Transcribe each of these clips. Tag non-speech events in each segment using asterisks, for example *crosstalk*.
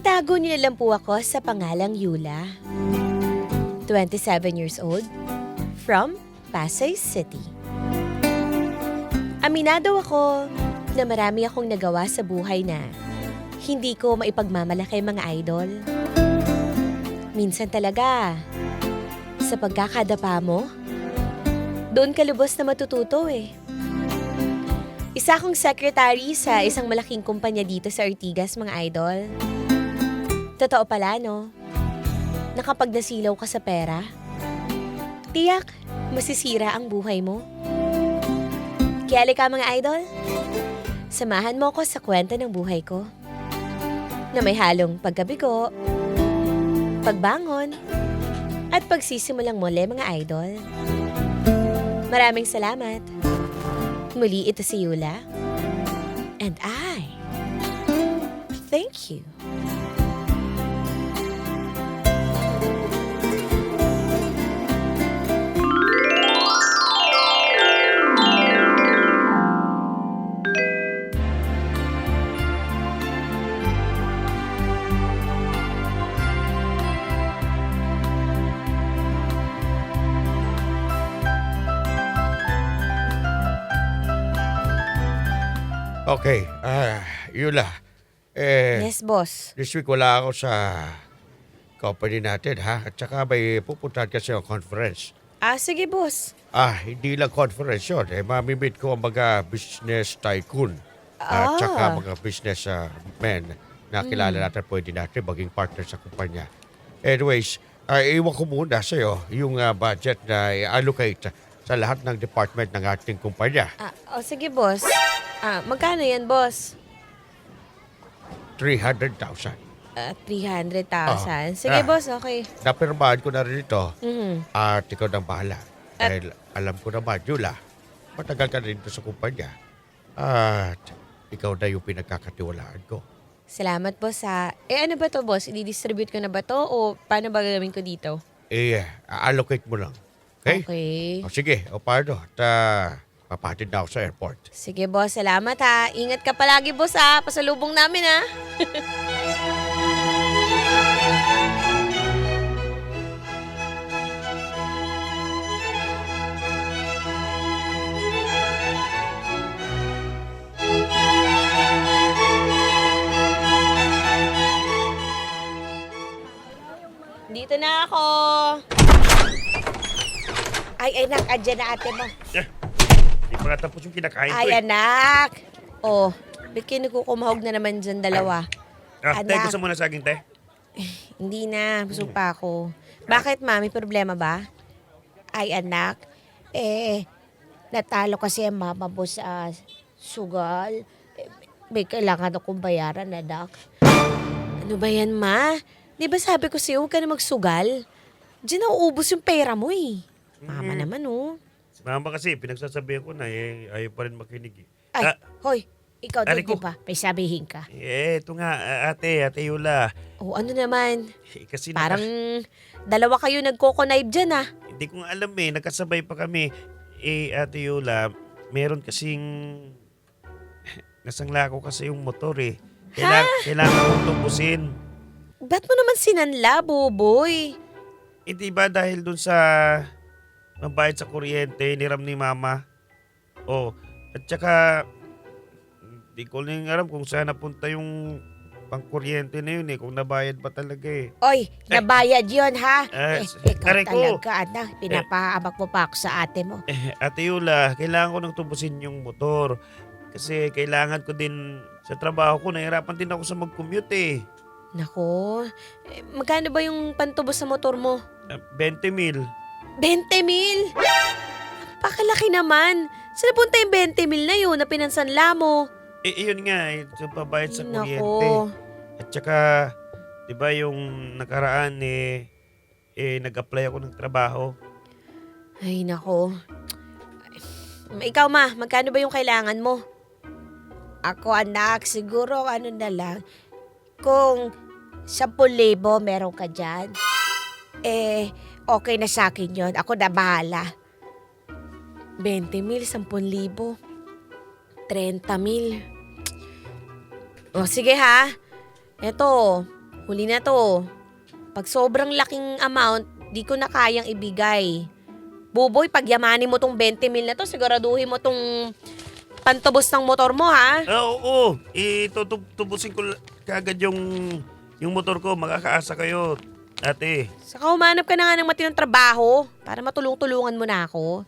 Itago niyo na lang po ako sa pangalang Yula. 27 years old, from Pasay City. Aminado ako na marami akong nagawa sa buhay na hindi ko maipagmamalaki mga idol. Minsan talaga, sa pagkakadapa mo, doon ka lubos na matututo eh. Isa akong secretary sa isang malaking kumpanya dito sa Ortigas, mga idol. Totoo pala, no? Na nasilaw ka sa pera, tiyak, masisira ang buhay mo. Kaya ka mga idol, samahan mo ko sa kwento ng buhay ko. Na may halong pagkabigo, pagbangon, at pagsisimulang muli mga idol. Maraming salamat. Muli ito si Yula. And I thank you. Okay, ah, Yula. Eh, Yes, boss. this week wala ako sa company natin, ha? At saka may pupuntahan kasi ang conference. Ah, sige, boss. Ah, hindi lang conference yun. Eh, mamimit ko ang mga business tycoon. Ah. At saka mga business ah, men na kilala natin pwede natin maging partner sa kumpanya. Anyways, ah, iwan ko muna sa'yo yung ah, budget na i-allocate sa lahat ng department ng ating kumpanya. Ah, oh, sige, boss. Ah, magkano yan, boss? 300,000. Ah, 300,000. Ah. Sige, Ah. boss, okay. Napirmahan ko na rin ito. Mhm. At ikaw nang bahala. At- Dahil alam ko naman, Yula, matagal ka rin sa kumpanya. At ikaw na yung pinagkakatiwalaan ko. Salamat, boss, ha. Eh, ano ba to, boss? I-distribute ko na ba to o paano ba gagawin ko dito? Eh, allocate mo lang. Okay? Okay. O sige, o paano? At uh, papatid na ako sa airport. Sige, boss. Salamat, ha. Ingat ka palagi, boss, ha. Pasalubong namin, ha. *laughs* Ay, anak, andyan na ate mo. Hindi pa natapos yung kinakain Ay, anak. Oh, ba't kayo nagkukumahog na naman dyan dalawa? Ah, te, gusto mo na saging, te? *sighs* Hindi na, busog pa ako. Bakit, ma? May problema ba? Ay, anak. Eh, natalo kasi ang mama mo sa sugal. Eh, May kailangan akong bayaran, anak. Ano ba yan, ma? Di ba sabi ko sa'yo, huwag ka na magsugal? Diyan nauubos yung pera mo eh. Mama naman, oh. Si mama kasi, pinagsasabihan ko na, eh, ayaw pa rin makinig. eh. Ay, Ah, hoy, ikaw Aray din ko. pa. May sabihin ka. eh, eto nga, ah, ate, ate Yula. Oh, ano naman? Eh, kasi Parang naka- dalawa kayo nagko-connive dyan ah. hindi ko nga alam eh, nagkasabay pa kami. Eh, ate Yula, meron kasing... *laughs* Nasangla ko kasi yung motor eh. Kailangan, kailangan kong tubusin. Ba't mo naman sinanla, boboy? Hindi ba dahil dun sa mabayad sa kuryente, niram ni mama? Oh, at saka, hindi ko lang alam kung saan napunta yung pangkuryente na yun eh, kung nabayad ba talaga eh. Oy, nabayad yon ha? Eh, eh, ikaw aray ko. talaga, anak. Pinapahamak mo pa ako sa ate mo. Eh, Ate Yula, kailangan ko nang tubusin yung motor. Kasi kailangan ko din sa trabaho ko, nahirapan din ako sa mag-commute eh. Nako, eh, magkano ba yung pantubos sa motor mo? Ah, 20 mil. 20 mil? Pakalaki naman. Saan punta yung 20 mil na yun na pinansanla mo? Eh, iyon nga, eh, sa pabayad sa Ay, kuryente. Nako. At saka, di ba yung nakaraan eh, eh nag-apply ako ng trabaho. Ay, nako. Ikaw ma, magkano ba yung kailangan mo? Ako anak, siguro ano na lang. Kung 10,000 meron ka dyan, eh, okay na sa akin yon. Ako na bahala. 20 mil, 10,000. 30 mil. O sige ha. Eto, huli na to. Pag sobrang laking amount, di ko na kayang ibigay. Buboy, pag yamanin mo tong 20 mil na to, siguraduhin mo tong pantubos ng motor mo, ha? Ah, oo, itutubusin ko la- kagad yung, yung motor ko. Makakaasa kayo, ate. Saka humanap ka na nga ng matinong trabaho para matulong-tulungan mo na ako.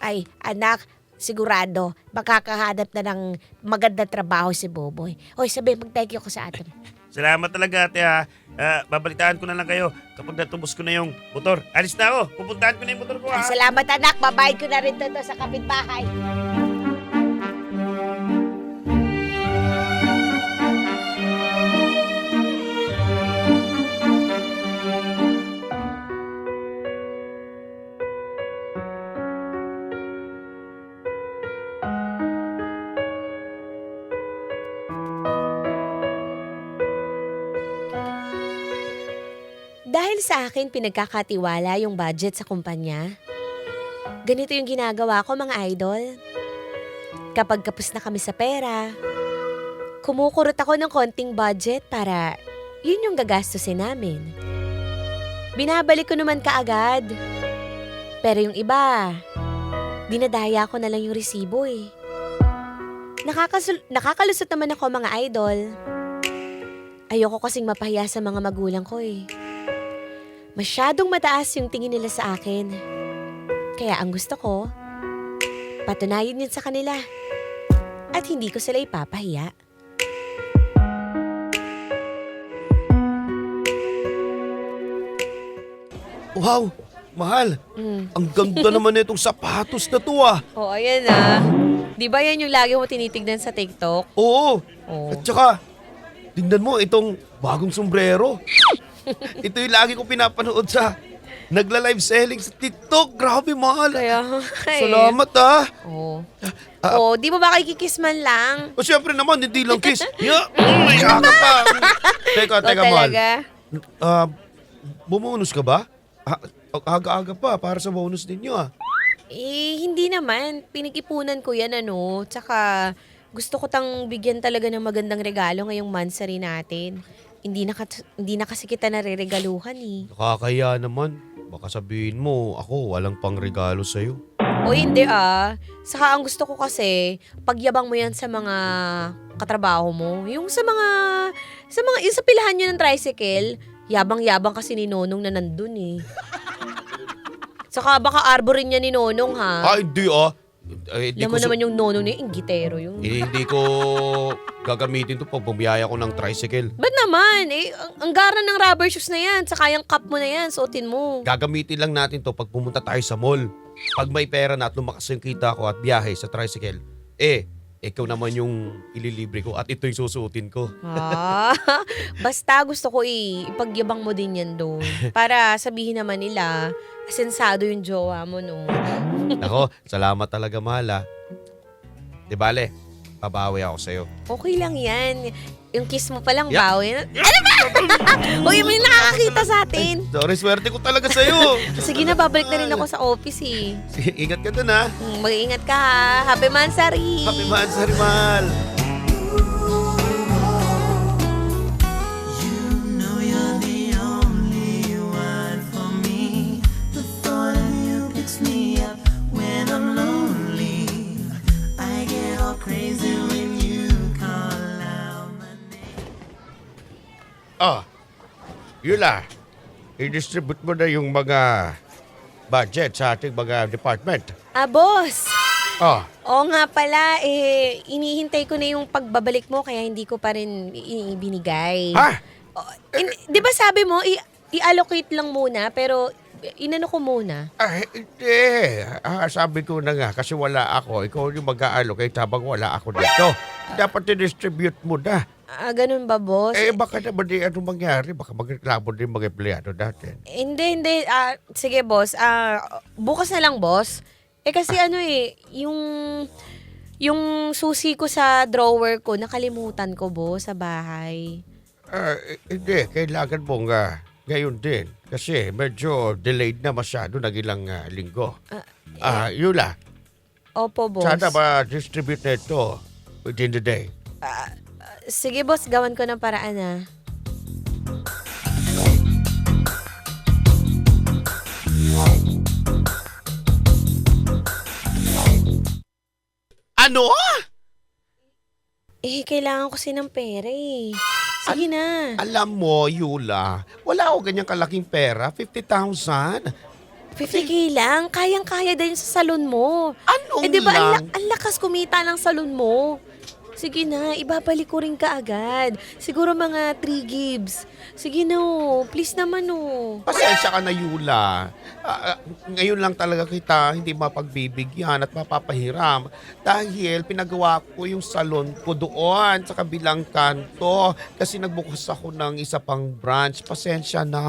Ay, anak, sigurado, makakahanap na ng magandang trabaho si Boboy. Hoy, sabi, mag-thank you ko sa atin. *laughs* Salamat talaga, ate ha. Ah, babalitaan ko na lang kayo kapag natubos ko na yung motor. Alis na ako. Pupuntahan ko na yung motor ko, ha? Ay, salamat anak, babayad ko na rin to, to sa kapitbahay. Dahil sa akin pinagkakatiwala yung budget sa kumpanya, ganito yung ginagawa ko mga idol. Kapag kapos na kami sa pera, kumukurot ako ng konting budget para yun yung gagastusin namin. Binabalik ko naman kaagad. Pero yung iba, dinadaya ko na lang yung resibo eh. Nakakasul- nakakalusot naman ako mga idol. Ayoko kasing mapahiya sa mga magulang ko eh. Masyadong mataas yung tingin nila sa akin. Kaya ang gusto ko, patunayan yun sa kanila. At hindi ko sila ipapahiya. Wow, mahal. Mm. Ang ganda naman *laughs* na itong sapatos na to, ah. Oh, ayan ah. Di ba yan yung lagi mo tinitignan sa TikTok? Oo. Oh. At saka, tingnan mo itong bagong sombrero. *laughs* Ito yung lagi ko pinapanood sa nagla-live selling sa TikTok. Grabe, mahal. Kaya, ay. Salamat, ah. Oh. Ah. oh, di mo ba kikikis man lang? O syempre naman, hindi lang kiss. *laughs* Yeah. May aga pa. teka, Ikaw teka, mahal. talaga. Ah, bumonus ka ba? Ah, aga-aga pa para sa bonus ninyo, ah. Eh, hindi naman. Pinag-ipunan ko yan, ano. Tsaka, gusto ko tang bigyan talaga ng magandang regalo ngayong mansari natin. Hindi na, hindi na kasi kita nare-regaluhan eh. Nakakaya naman. Baka sabihin mo, ako walang pang regalo sa'yo. O hindi ah. Saka ang gusto ko kasi, pagyabang mo yan sa mga katrabaho mo. Yung sa mga, sa mga, yung sa pilahan nyo ng tricycle, yabang-yabang kasi ni Nonong na nandun eh. Saka baka arborin niya ni Nonong ha. Ah, hindi ah. Eh, hindi Alam mo ko su- naman yung Nonong na yung inggitero yung. Eh, hindi ko gagamitin to pag bumiyaya ko ng tricycle. Ba't naman? Eh, ang, ang gara ng rubber shoes na yan. Saka yung cup mo na yan, suotin mo. Gagamitin lang natin to pag pumunta tayo sa mall. Pag may pera na at lumakas yung kita ko at biyahe sa tricycle, eh, ikaw naman yung ililibre ko at ito yung susuotin ko. Ah, *laughs* basta gusto ko eh, ipagyabang mo din yan doon. *laughs* Para sabihin naman nila, asensado yung jowa mo, no? *laughs* Ako, salamat talaga mahal ah. Di bale, babawi ako sa'yo. Okay lang yan. Yung kiss mo palang Yeah. bawi. Ano ba? *laughs* Uy, may nakakakita sa atin. Sorry, swerte ko talaga sa'yo. *laughs* Sige na, babalik na rin ako sa office eh. Sige, ingat ka dun ah. Hmm, Mag-iingat ka ha. Happy Mansari! Happy Mansari, name. Ah, Yula, i-distribute mo na yung mga budget sa ating mga department. Ah, boss! Ah, Oo nga pala, eh, inihintay ko na yung pagbabalik mo kaya hindi ko pa rin i- ibinigay. ha? Oh, in- di ba sabi mo, i- i-allocate lang muna, pero inano ko muna. Ah, hindi. Ah, sabi ko na nga, kasi wala ako. Ikaw yung mag-allocate habang wala ako dito. Dapat i-distribute mo na. Ah, ganun ba, boss? Eh, baka naman di ano mangyari. Baka magreklamo din mga empleyado natin. Hindi, hindi. Ah, sige, boss. Ah, bukas na lang, boss. Eh kasi ano eh, yung yung susi ko sa drawer ko, nakalimutan ko, boss, sa bahay. Ah, eh, hindi, kailangan mong ah, ngayon din. Kasi medyo delayed na masyado ng ilang ah, linggo. Ah, Yula, Opo, boss. sana ma-distribute na ito within the day. Sige, boss, gawan ko ng paraan ah. Ano? Eh, kailangan ko kasi ng pera eh. Sige na. Alam mo, Yula, wala ako ganyang kalaking pera, 50,000. 50k lang. Kayang-kaya din sa salon mo. Anong eh, di ba, ang, lang? la- ang lakas kumita ng salon mo. Sige na, ibabalik ko rin ka agad. Siguro mga 3 gigs. Sige na, oh. please naman oh. Pasensya ka na, Yula. Ah, ah, ngayon lang talaga kita hindi mapagbibigyan at mapapahiram dahil pinagawa ko yung salon ko doon sa kabilang kanto kasi nagbukas ako ng isa pang branch. Pasensya na.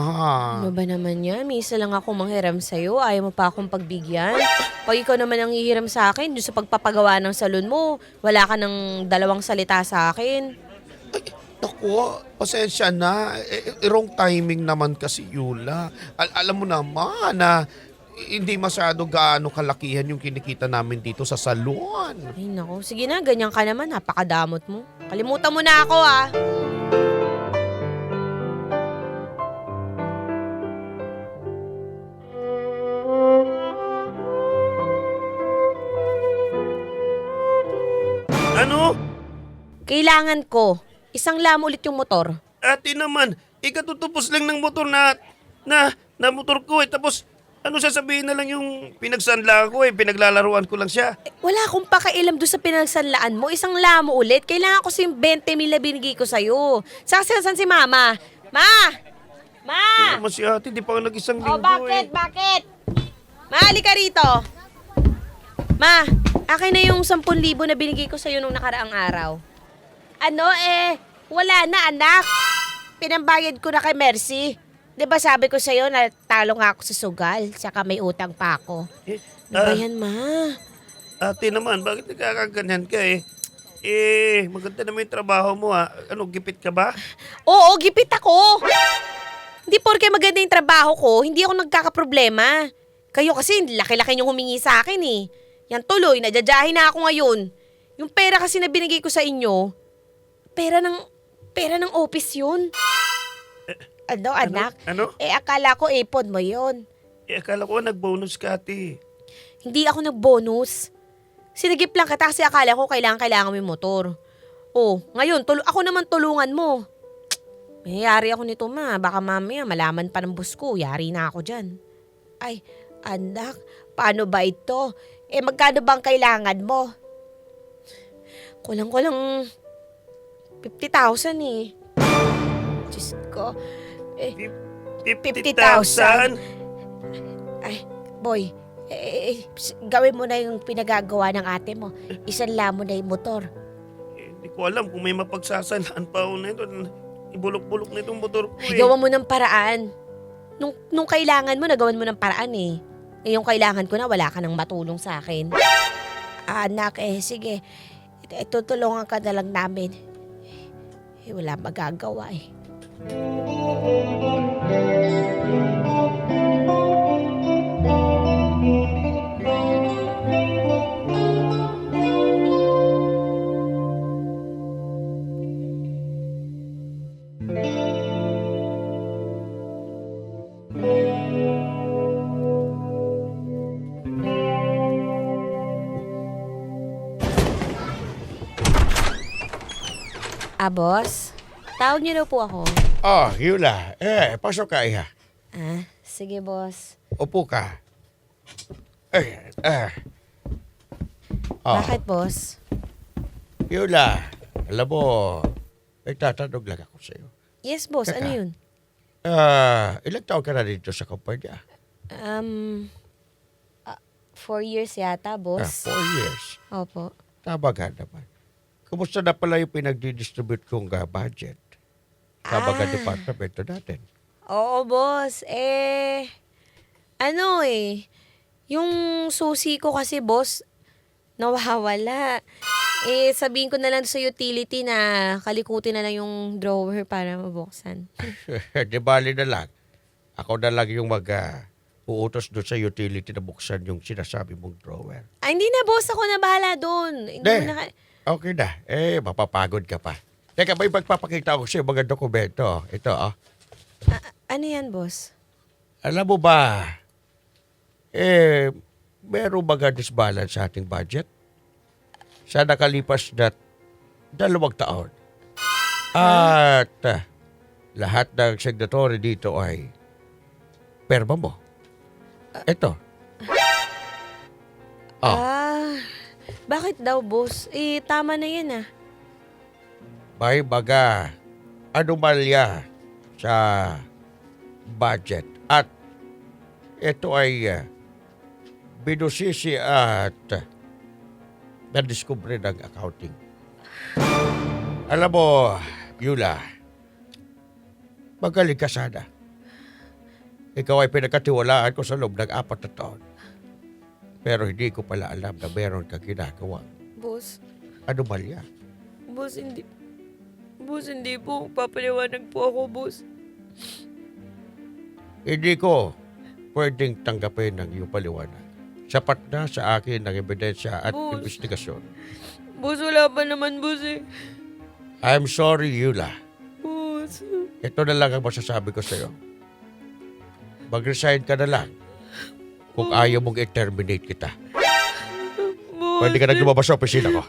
Ano ba naman yan? May isa lang ako manghiram sa'yo. Ayaw mo pa akong pagbigyan. Pag ikaw naman ang hihiram sa akin, doon sa pagpapagawa ng salon mo, wala ka ng dalawang salita sa akin. Naku, pasensya na. Eh, eh, wrong timing naman kasi, Yula. Al- alam mo naman na hindi masyado gaano kalakihan yung kinikita namin dito sa salon. Ay nako, sige na, ganyan ka naman. Napakadamot mo. Kalimutan mo na ako ah. Kailangan ko. Isang lam ulit yung motor. Ate naman, ikatutupos lang ng motor na, na, na motor ko eh. Tapos, ano sasabihin na lang yung pinagsanla ko eh. Pinaglalaruan ko lang siya. Eh, wala akong pakailam doon sa pinagsanlaan mo. Isang lamo ulit. Kailangan ko yung 20 mil na binigay ko sa'yo. Saan, saan si mama? Ma! Ma! Naman si ate, di pa ako nag-isang Oh, linggo bakit? eh. Bakit? Ma, halika rito. Ma, akin na yung 10,000 na binigay ko sa'yo nung nakaraang araw. Ano eh, wala na anak. Pinambayad ko na kay Mercy. 'Di ba sabi ko sa'yo na talo nga ako sa sugal, saka may utang pa ako. Eh, Ano ba ah, yan, ma? ate naman, bakit nagkakaganyan ka eh? Eh, maganda naman yung trabaho mo ha. Ano, gipit ka ba? Oo, gipit ako. Hindi porke maganda yung trabaho ko, hindi ako nagkakaproblema. Kayo kasi laki-laki niyong humingi sa akin eh. Yan tuloy, nadyajahin na ako ngayon. Yung pera kasi na binigay ko sa inyo, pera ng, pera ng office yun. Ano, anak? Ano? Eh, akala ko ipon mo yun. Eh, akala ko nag-bonus ka ate. Hindi ako nag-bonus. Sinagip lang kita kasi akala ko kailangan-kailangan mo yung motor. Oh, ngayon, tul- ako naman tulungan mo. Mayayari ako nito ma. Baka mamaya malaman pa ng boss ko. Yari na ako dyan. Ay, anak, paano ba ito? Eh, magkano bang kailangan mo? Kulang-kulang 50,000 eh. Diyos ko. Eh, 50,000? ay, boy, eh, eh, gawin mo na yung pinagagawa ng ate mo. Isang mo na yung motor. Eh, Hindi ko alam kung may mapagsasalaan pa ako na ito. Ibulok-bulok na itong motor ko eh. Gawa mo ng paraan. Nung, nung kailangan mo, nagawan mo ng paraan eh. Ngayong kailangan ko na, wala ka nang matulong sa akin. Anak, eh, sige. Eh, tutulungan ka na lang namin. Eh, wala magagawa eh. Ah, boss? Tawag niyo daw po ako. Oh, Yula. Eh, pasok ka, iha. Ah, sige, boss. Upo ka. Eh, eh. Oh, Bakit, boss? Yula, alam mo, may tatanong lang ako sa'yo. Yes, boss. Ano Teka. yun? Ah, ilang taon ka na dito sa kumpanya? Um, ah, four years yata, Ah, boss. four years. Opo. Tama ka naman. Kumusta na pala yung pinagdi-distribute kong ah, budget? Sa mga Ah. departamento natin. Oo, boss. Eh, ano eh, Yung susi ko kasi, boss, nawawala. Eh, sabihin ko na lang sa utility na kalikutin na lang yung drawer para mabuksan. *laughs* Di bali na lang. Ako na lang yung mag ah, uutos doon sa utility na buksan yung sinasabi mong drawer. Ay, hindi na, boss. Ako na bahala doon. Hindi Hindi. mo na ka- Okay na. Eh, mapapagod ka pa. Teka, may magpapakita ako sa mga dokumento. Ito, ah. A- ano yan, boss? Alam mo ba, eh, meron mga disbalance sa ating budget? Sa nakalipas na dalawang taon. At ah, lahat ng signatory dito ay perma mo. Ito. Oh. Ah, bakit daw, boss? Eh, tama na yan, ah. may mga anomalya sa budget. At ito ay uh, binusisi at uh, nadiskubre ng accounting. Alam mo, Yula, magaling ka sana. Ikaw ay pinagkatiwalaan ko sa loob ng apat na taon. Pero hindi ko pala alam na meron kang ginagawa. Boss, Anomalya. boss, hindi... Boss, hindi po. Papaliwanag po ako, boss. Hindi ko pwedeng tanggapin ang iyong paliwanag. Sapat na sa akin ang ebidensya at Boss. investigasyon. Boss, wala pa naman, boss, eh. I'm sorry, Yula. Boss. Ito na lang ang masasabi ko sa'yo. Mag-resign ka na lang kung ayaw mong i-terminate kita. Pwede ka na lumabas sa opisina ko.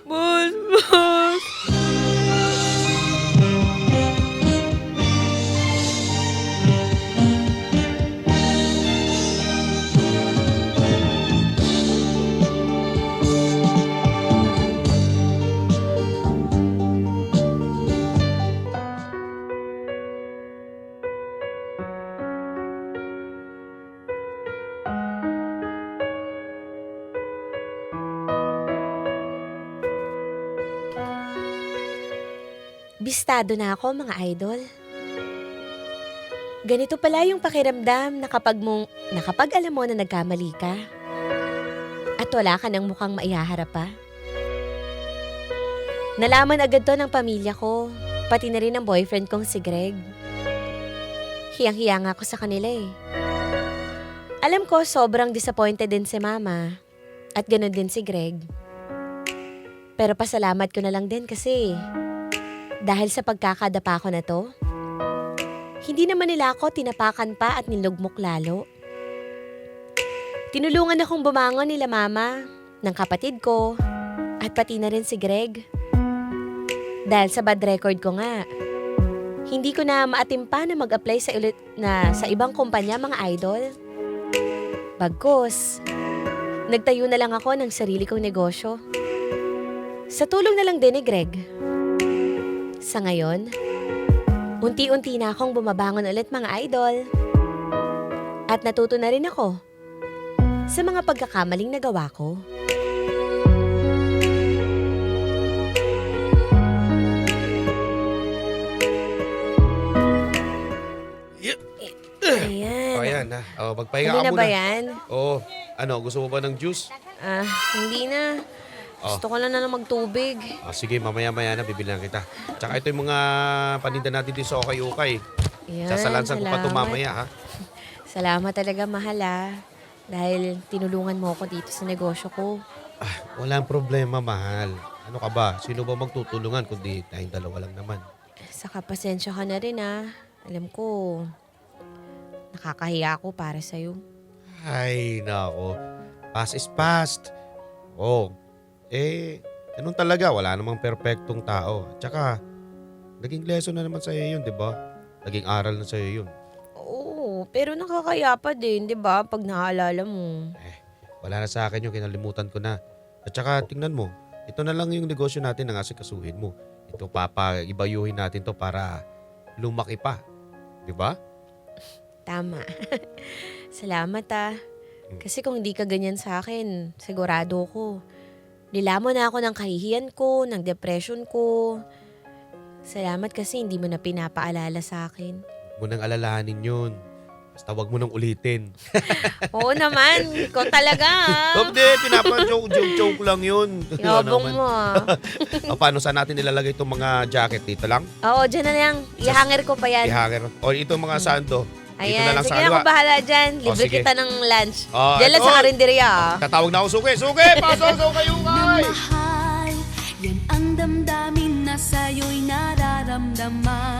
Bistado na ako, mga idol. Ganito pala yung pakiramdam na kapag, mong, na kapag alam mo na nagkamali ka at wala ka ng mukhang maihaharap pa. Nalaman agad to ng pamilya ko, pati na rin ng boyfriend kong si Greg. Hiyang-hiya nga ako sa kanila eh. Alam ko, sobrang disappointed din si Mama. At ganun din si Greg. Pero pasalamat ko na lang din kasi dahil sa pagkakadapa ko na to, hindi naman nila ako tinapakan pa at nilugmok lalo. Tinulungan akong bumangon nila mama, ng kapatid ko, at pati na rin si Greg. Dahil sa bad record ko nga, hindi ko na maatimpa na mag-apply sa ulit na sa ibang kumpanya mga idol. Bagkus, nagtayo na lang ako ng sarili kong negosyo. Sa tulong na lang din ni Greg. Sa ngayon, unti-unti na akong bumabangon ulit mga idol. At natuto na rin ako sa mga pagkakamaling nagawa ko. Ayan. O, ayan na. O, magpahinga Ano ka na muna. ba yan? Oo. Ano, gusto mo ba ng juice? Ah, hindi na. Gusto ko na na magtubig. Ah, sige, mamaya-maya na, bibilang kita. Tsaka ito yung mga paninda natin dito sa Okay-Okay. Ayan, Sasalansan ko pa ito salamat. mamaya, ha? *laughs* Salamat talaga, mahal ah. Dahil tinulungan mo ako dito sa negosyo ko. Ah, walang problema, mahal. Ano ka ba? Sino ba magtutulungan kundi tayong dalawa lang naman? Saka pasensya ka na rin ah. Alam ko, nakakahiya ako para sa'yo. Ay, nako. Past is past. Oh, eh, ganun talaga. Wala namang perpektong tao. Tsaka, naging lesson na naman sa'yo yun, di ba? Naging aral na sa'yo yun. Oo, pero nakakaya pa din, di ba? Pag naaalala mo. Wala na sa akin yung kinalimutan ko na. At tsaka, tingnan mo, ito na lang yung negosyo natin na asikasuhin mo. Ito, papa, ibayuhin natin to para lumaki pa. Di ba? Tama. *laughs* Salamat ah. Kasi kung hindi ka ganyan sa akin, sigurado ko. Nilamon na ako ng kahihiyan ko, ng depression ko. Salamat kasi hindi mo na pinapaalala sa akin. Huwag mo nang alalahanin yun. Basta wag mo nang ulitin. *laughs* Oo naman, ikaw talaga. ah. Hindi, pinapa-joke, joke, joke lang yun. *laughs* Ano Yabong naman. mo ah. *laughs* O, paano saan natin ilalagay itong mga jacket dito lang? Oo, dyan na lang. Ihanger ko pa yan. Ihanger. O itong mga sando. Dito na Ayan, lang sige sa na kaliwa. bahala dyan. Libre O, sige. kita ng lunch. Oh, Diyan lang ito. sa karinderya. ah. Tatawag na ako suki. Suki! Pasok! Suki yung kay! Mahal, yan ang damdamin na sa'yo'y nararamdaman